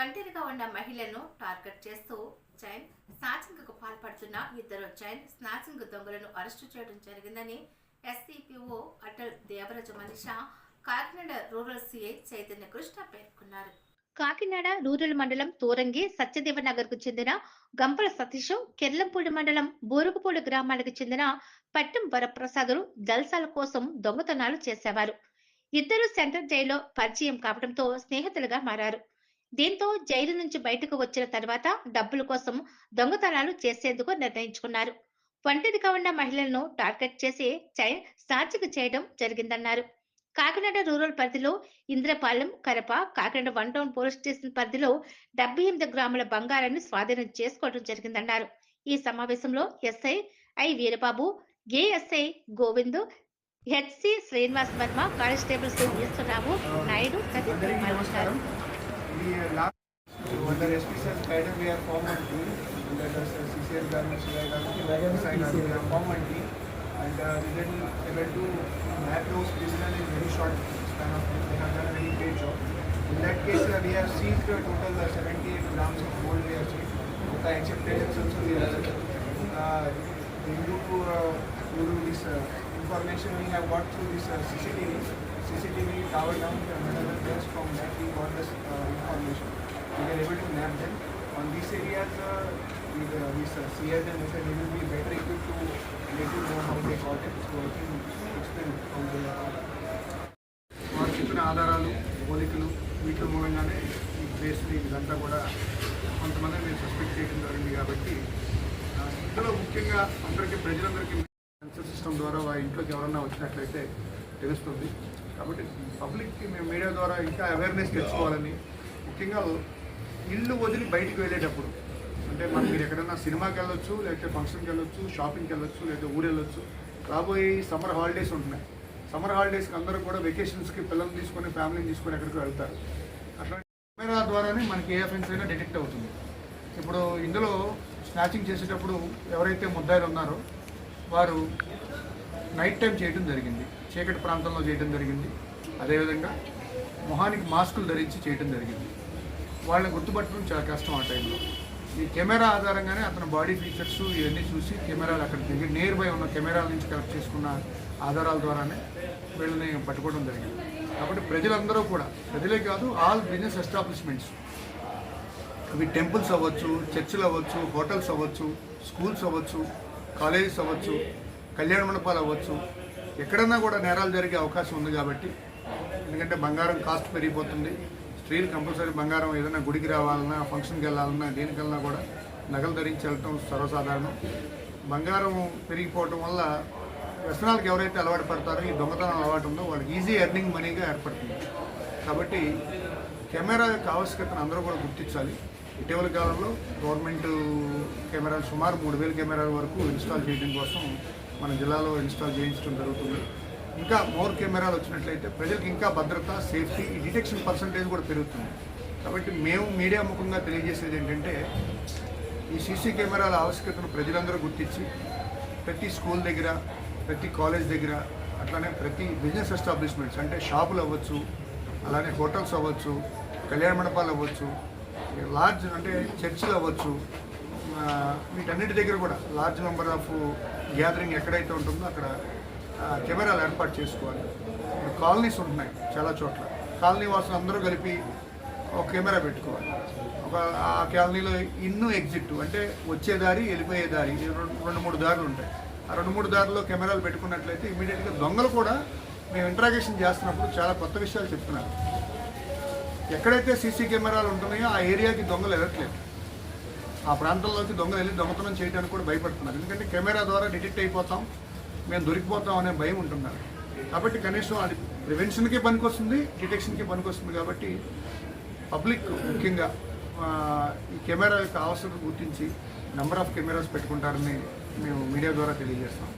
ఒంటరిగా ఉన్న మహిళలను టార్గెట్ చేస్తూ చైన్ స్నాచింగ్కు పాల్పడుతున్న ఇద్దరు చైన్ స్నాచింగ్ దొంగలను అరెస్టు చేయడం జరిగిందని SCPO Atal Devaraja Manisha Kakinada rural CI Chaitanya Krishna పేర్కొన్నారు. కాకినాడ రూరల్ మండలం తోరంగి సత్యదేవ నగర్కు చెందిన గంపల సతీష్ కెర్లంపూడి మండలం బోరుగుపూడి గ్రామానికి చెందిన పట్టం వరప్రసాదులు జల్సాల కోసం దొంగతనాలు చేసేవారు. ఇద్దరు సెంట్రల్ జైల్లో పరిచయం కావడంతో స్నేహితులుగా మారారు. దీంతో జైలు నుంచి బయటకు వచ్చిన తర్వాత డబ్బుల కోసం దొంగతనాలు చేసేందుకు నిర్ణయించుకున్నారు. ఒంటరిగా ఉన్న మహిళలను టార్గెట్ చేసి చైన్ చేయడం జరిగిందన్నారు. కాకినాడ రూరల్ పరిధిలో Indrapalem Karapa Kakinada one town police station పరిధిలో డెబ్బై ఎనిమిది గ్రాముల బంగారాన్ని స్వాధీనం చేసుకోవడం జరిగిందన్నారు. ఈ సమావేశంలో SI I Veerababu ASI Govind HC Srinivas Varma constable C Eswararao Naidu తదితరులు పాల్గొన్నారు. We last, under SPCS guidance, we are formed one team, is uh, CCS government, CI government, sign up, we have formed one team. And uh, we then able to map those criminal in very short span of time, they have done a very great job. In that case, uh, we have seized a total uh, 78 grams of gold we have seized. The accepted also we have seized. Uh, due to, uh, due to this uh, information we have got through this uh, CCTV, CCTV tower down from that we got this uh, information. We were able to map them. On these areas, uh, we, uh, this uh, CS and SN they will be better equipped to let you know how they got it. So I can explain how they are. వారు చెప్పిన ఆధారాలు పోలికలు వీటిలో మూలంగానే ఈ కేసుని ఇదంతా కూడా కొంతమంది మీరు సస్పెక్ట్ చేయడం జరిగింది కాబట్టి ఇందులో ముఖ్యంగా అందరికీ ప్రజలందరికీ సెన్సర్ సిస్టమ్ ద్వారా వారి ఇంట్లోకి ఎవరన్నా వచ్చినట్లయితే తెలుస్తుంది కాబట్టి పబ్లిక్కి మేము మీడియా ద్వారా ఇంకా అవేర్నెస్ తెచ్చుకోవాలని. ముఖ్యంగా ఇల్లు వదిలి బయటికి వెళ్ళేటప్పుడు అంటే మనం మీరు ఎక్కడైనా సినిమాకి వెళ్ళొచ్చు లేకపోతే ఫంక్షన్కి వెళ్ళొచ్చు షాపింగ్కి వెళ్ళొచ్చు లేకపోతే ఊరు వెళ్ళొచ్చు రాబోయే సమ్మర్ హాలిడేస్ ఉంటున్నాయి. సమ్మర్ హాలిడేస్కి అందరూ కూడా వెకేషన్స్కి పిల్లల్ని తీసుకొని ఫ్యామిలీని తీసుకొని ఎక్కడికి వెళ్తారు. అట్లా కెమెరా ద్వారానే మనకి ఏ అఫెన్స్ అయినా డిటెక్ట్ అవుతుంది. ఇప్పుడు ఇందులో స్నాచింగ్ చేసేటప్పుడు ఎవరైతే ముద్దాయిలు ఉన్నారో వారు నైట్ టైం చేయడం జరిగింది. చీకటి ప్రాంతంలో చేయడం జరిగింది. అదేవిధంగా మొహానికి మాస్కులు ధరించి చేయడం జరిగింది. వాళ్ళని గుర్తుపట్టడం చాలా కష్టం ఆ టైంలో. ఈ కెమెరా ఆధారంగానే అతని బాడీ ఫీచర్స్ ఇవన్నీ చూసి కెమెరాలు అక్కడ దిగి నియర్ బై ఉన్న కెమెరాల నుంచి కలెక్ట్ చేసుకున్న ఆధారాల ద్వారానే వీళ్ళని పట్టుకోవడం జరిగింది. కాబట్టి ప్రజలందరూ కూడా ప్రజలే కాదు ఆల్ బిజినెస్ ఎస్టాబ్లిష్మెంట్స్. అవి టెంపుల్స్ అవ్వచ్చు చర్చిలు అవ్వచ్చు హోటల్స్ అవ్వచ్చు స్కూల్స్ అవ్వచ్చు కాలేజెస్ అవ్వచ్చు కళ్యాణ మండపాలు అవ్వచ్చు. ఎక్కడన్నా కూడా నేరాలు జరిగే అవకాశం ఉంది కాబట్టి ఎందుకంటే బంగారం కాస్ట్ పెరిగిపోతుంది. స్త్రీలు కంపల్సరీ బంగారం ఏదైనా గుడికి రావాలన్నా ఫంక్షన్కి వెళ్ళాలన్నా దేనికన్నా కూడా నగలు ధరించి వెళ్ళటం సర్వసాధారణం. బంగారం పెరిగిపోవటం వల్ల వ్యసనాలకు ఎవరైతే అలవాటు పడతారో ఈ దొంగతనం అలవాటు ఉందో వాళ్ళకి ఈజీ ఎర్నింగ్ మనీగా ఏర్పడుతుంది. కాబట్టి కెమెరా యొక్క ఆవశ్యకతను అందరూ కూడా గుర్తించాలి. ఇటీవల కాలంలో గవర్నమెంట్ కెమెరాలు సుమారు మూడు వేల కెమెరాల వరకు ఇన్స్టాల్ చేయడం కోసం మన జిల్లాలో ఇన్స్టాల్ చేయించడం జరుగుతుంది. ఇంకా మోర్ కెమెరాలు వచ్చినట్లయితే ప్రజలకు ఇంకా భద్రత సేఫ్టీ ఈ డిటెక్షన్ పర్సంటేజ్ కూడా పెరుగుతుంది. కాబట్టి మేము మీడియా ముఖంగా తెలియజేసేది ఏంటంటే ఈ సీసీ కెమెరాల ఆవశ్యకతను ప్రజలందరూ గుర్తించి ప్రతి స్కూల్ దగ్గర ప్రతి కాలేజ్ దగ్గర అట్లానే ప్రతి బిజినెస్ ఎస్టాబ్లిష్మెంట్స్ అంటే షాపులు అవ్వచ్చు అలానే హోటల్స్ అవ్వచ్చు కళ్యాణ మండపాలు అవ్వచ్చు లార్జ్ అంటే చర్చిలు అవ్వచ్చు వీటన్నిటి దగ్గర కూడా లార్జ్ నెంబర్ ఆఫ్ గ్యాదరింగ్ ఎక్కడైతే ఉంటుందో అక్కడ కెమెరాలు ఏర్పాటు చేసుకోవాలి. ఇప్పుడు కాలనీస్ ఉంటున్నాయి చాలా చోట్ల. కాలనీ వాసులు అందరూ కలిపి ఒక కెమెరా పెట్టుకోవాలి. ఒక ఆ కాలనీలో ఇన్ను ఎగ్జిట్ అంటే వచ్చే దారి వెళ్ళిపోయే దారి రెండు మూడు దారులు ఉంటాయి. ఆ రెండు మూడు దారిలో కెమెరాలు పెట్టుకున్నట్లయితే ఇమీడియట్గా దొంగలు కూడా మేము ఇంట్రాగేషన్ చేస్తున్నప్పుడు చాలా కొత్త విషయాలు చెప్తున్నారు. ఎక్కడైతే సీసీ కెమెరాలు ఉంటున్నాయో ఆ ఏరియాకి దొంగలు వెళ్ళట్లేదు ఆ ప్రాంతంలోకి దొంగలు వెళ్ళి దొంగతనం చేయడానికి కూడా భయపడుతున్నారు. ఎందుకంటే కెమెరా ద్వారా డిటెక్ట్ అయిపోతాం మేము దొరికిపోతాం అనే భయం ఉంటున్నారు. కాబట్టి కనీసం అది ప్రివెన్షన్కి పనికొస్తుంది డిటెక్షన్కి పనికొస్తుంది కాబట్టి పబ్లిక్ ముఖ్యంగా ఈ కెమెరా యొక్క అవసరం గుర్తించి నెంబర్ ఆఫ్ కెమెరాస్ పెట్టుకుంటారని మేము మీడియా ద్వారా తెలియజేస్తాం.